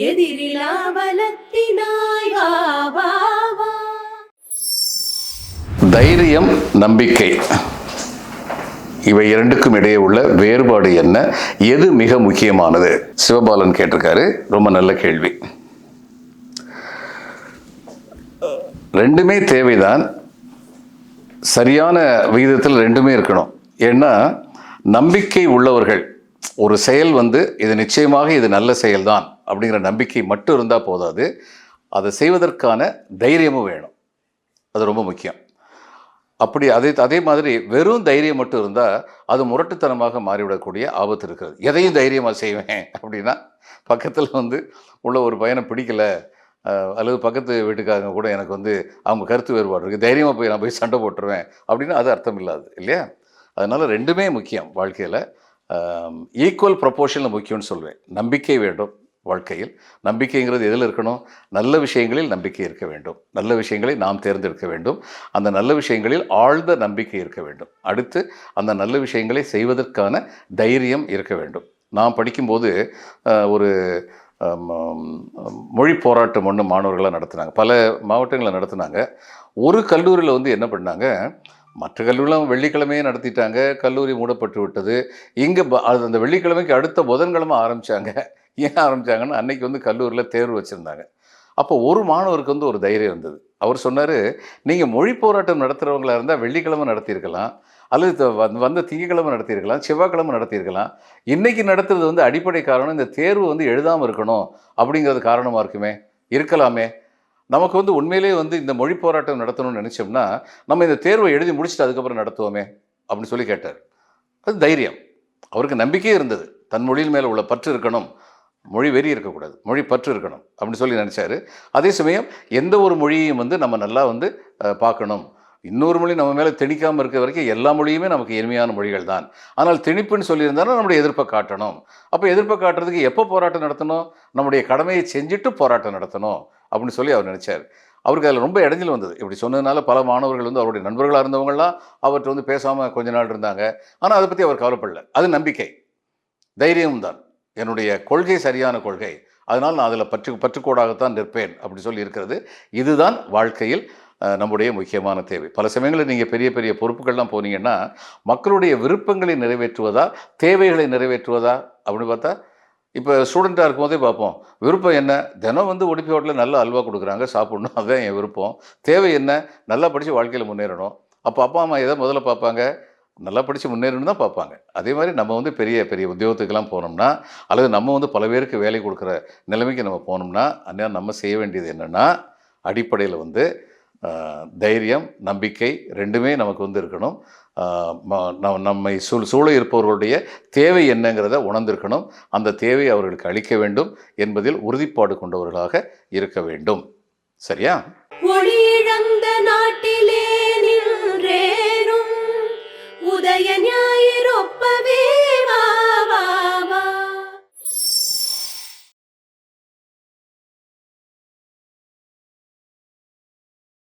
எதிரிலா பலத்தினாய் வா. தைரியம் நம்பிக்கை. இவை இரண்டுக்கும் இடையே உள்ள வேறுபாடு என்ன? எது மிக முக்கியமானது? சிவபாலன் கேட்டிருக்காரு. ரொம்ப நல்ல கேள்வி. ரெண்டுமே தேவைதான். சரியான விகிதத்தில் ரெண்டுமே இருக்கணும். ஏன்னா நம்பிக்கை உள்ளவர்கள் ஒரு செயல் வந்து இது நிச்சயமாக இது நல்ல செயல்தான். அப்படிங்கிற நம்பிக்கை மட்டும் இருந்தால் போதாது. அதை செய்வதற்கான தைரியமும் வேணும். அது ரொம்ப முக்கியம். அப்படி அதே அதே மாதிரி வெறும் தைரியம் மட்டும் இருந்தால் அது முரட்டுத்தனமாக மாறிவிடக்கூடிய ஆபத்து இருக்கிறது. எதையும் தைரியமாக செய்வேன் அப்படின்னா பக்கத்தில் வந்து உள்ள ஒரு பையனை பிடிக்கல. அல்லது பக்கத்து வீட்டுக்காரங்க கூட எனக்கு வந்து அவங்க கருத்து வேறுபாடு இருக்குது தைரியமாக போய் நான் போய் சண்டை போட்டுருவேன் அப்படின்னா அது அர்த்தம் இல்லாது இல்லையா? அதனால் ரெண்டுமே முக்கியம் வாழ்க்கையில். ஈக்குவல் ப்ரொபோர்ஷனில் முக்கியம்னு சொல்வேன். நம்பிக்கை வேண்டும். வாழ்க்கையில் நம்பிக்கைங்கிறது எதில் இருக்கணும்? நல்ல விஷயங்களில் நம்பிக்கை இருக்க வேண்டும். நல்ல விஷயங்களை நாம் தேர்ந்தெடுக்க வேண்டும். அந்த நல்ல விஷயங்களில் ஆழ்ந்த நம்பிக்கை இருக்க வேண்டும். அடுத்து அந்த நல்ல விஷயங்களை செய்வதற்கான தைரியம் இருக்க வேண்டும். நான் படிக்கும்போது ஒரு மொழி போராட்டம் ஒன்று மாணவர்களாக நடத்தினாங்க. பல மாவட்டங்களில் நடத்தினாங்க. ஒரு கல்லூரியில் வந்து என்ன பண்ணாங்க? மற்ற கல்லூரிலாம் வெள்ளிக்கிழமையே நடத்திட்டாங்க. கல்லூரி மூடப்பட்டு விட்டது. இங்கே அது அந்த வெள்ளிக்கிழமைக்கு அடுத்த புதன்கிழமை ஆரம்பித்தாங்க ஏன் ஆரம்பித்தாங்கன்னா அன்றைக்கி வந்து கல்லூரியில் தேர்வு வச்சுருந்தாங்க. அப்போ ஒரு மாணவருக்கு வந்து ஒரு தைரியம் இருந்தது. அவர் சொன்னார் நீங்கள் மொழி போராட்டம் நடத்துகிறவங்களாக இருந்தால் வெள்ளிக்கிழமை நடத்தியிருக்கலாம் அல்லது வந்த திங்கக்கிழமை நடத்தியிருக்கலாம் செவ்வாய்க்கிழமை நடத்தியிருக்கலாம். இன்றைக்கி நடத்துறது வந்து அடிப்படை காரணம் இந்த தேர்வு வந்து எழுதாமல் இருக்கணும் அப்படிங்கிறது காரணமாக இருக்குமே? இருக்கலாமே? நமக்கு வந்து உண்மையிலேயே வந்து இந்த மொழி போராட்டம் நடத்தணும்னு நினச்சோம்னா நம்ம இந்த தேர்வை எழுதி முடிச்சுட்டு அதுக்கப்புறம் நடத்துவோமே? அப்படின்னு சொல்லி கேட்டார். அது தைரியம். அவருக்கு நம்பிக்கையே இருந்தது. தன் மொழியின் மேலே உள்ள பற்று இருக்கணும். மொழி வெறி இருக்கக்கூடாது மொழி பற்று இருக்கணும் அப்படின்னு சொல்லி நினச்சாரு. அதே சமயம் எந்த ஒரு மொழியையும் வந்து நம்ம நல்லா வந்து பார்க்கணும். இன்னொரு மொழி நம்ம மேலே திணிக்காமல் இருக்க வரைக்கும் எல்லா மொழியுமே நமக்கு எளிமையான மொழிகள் தான். ஆனால் திணிப்புன்னு சொல்லியிருந்தாலும் நம்முடைய எதிர்ப்பை காட்டணும். அப்போ எதிர்ப்பை காட்டுறதுக்கு எப்போ போராட்டம் நடத்தணும்? நம்முடைய கடமையை செஞ்சுட்டு போராட்டம் நடத்தணும் அப்படின்னு சொல்லி அவர் நினச்சார். அவருக்கு அதில் ரொம்ப இடைஞ்சல் வந்தது. இப்படி சொன்னதுனால பல மாணவர்கள் வந்து அவருடைய நண்பர்களாக இருந்தவங்களாம் அவர்கிட்ட வந்து பேசாமல் கொஞ்ச நாள் இருந்தாங்க. ஆனால் அதை பற்றி அவர் கவலைப்படல. அது நம்பிக்கை. தைரியம் தான் என்னுடைய கொள்கை சரியான கொள்கை. அதனால் நான் அதில் பற்று பற்றுக்கோடாகத்தான் நிற்பேன் அப்படி சொல்லி இருக்கிறது. இதுதான் வாழ்க்கையில் நம்முடைய முக்கியமான தேவை. பல சமயங்களில் நீங்கள் பெரிய பெரிய பொறுப்புகள்லாம் போனீங்கன்னா மக்களுடைய விருப்பங்களை நிறைவேற்றுவதா தேவைகளை நிறைவேற்றுவதா அப்படின்னு பார்த்தா இப்போ ஸ்டூடெண்ட்டாக இருக்கும்போதே பார்ப்போம். விருப்பம் என்ன? தினம் வந்து உடுப்பி ஹோட்டலில் நல்ல அல்வா கொடுக்குறாங்க சாப்பிடணும். அதுதான் என் விருப்பம். தேவை என்ன? நல்லா படித்து வாழ்க்கையில் முன்னேறணும். அப்போ அப்பா அம்மா எதை முதல்ல பார்ப்பாங்க? நல்லா படித்து முன்னேறணும் தான் பார்ப்பாங்க. அதே மாதிரி நம்ம வந்து பெரிய பெரிய உத்தியோகத்துக்கெல்லாம் போனோம்னா அல்லது நம்ம வந்து பல பேருக்கு வேலை கொடுக்குற நிலைமைக்கு நம்ம போனோம்னா அந்நேரம் நம்ம செய்ய வேண்டியது என்னென்னா அடிப்படையில் வந்து தைரியம் நம்பிக்கை ரெண்டுமே நமக்கு வந்து இருக்கணும். நம்மை சூழ் சூழ இருப்பவர்களுடைய தேவை என்னங்கிறத உணர்ந்திருக்கணும். அந்த தேவை அவர்களுக்கு அளிக்க வேண்டும் என்பதில் உறுதிப்பாடு கொண்டவர்களாக இருக்க வேண்டும். சரியா? நாட்டிலே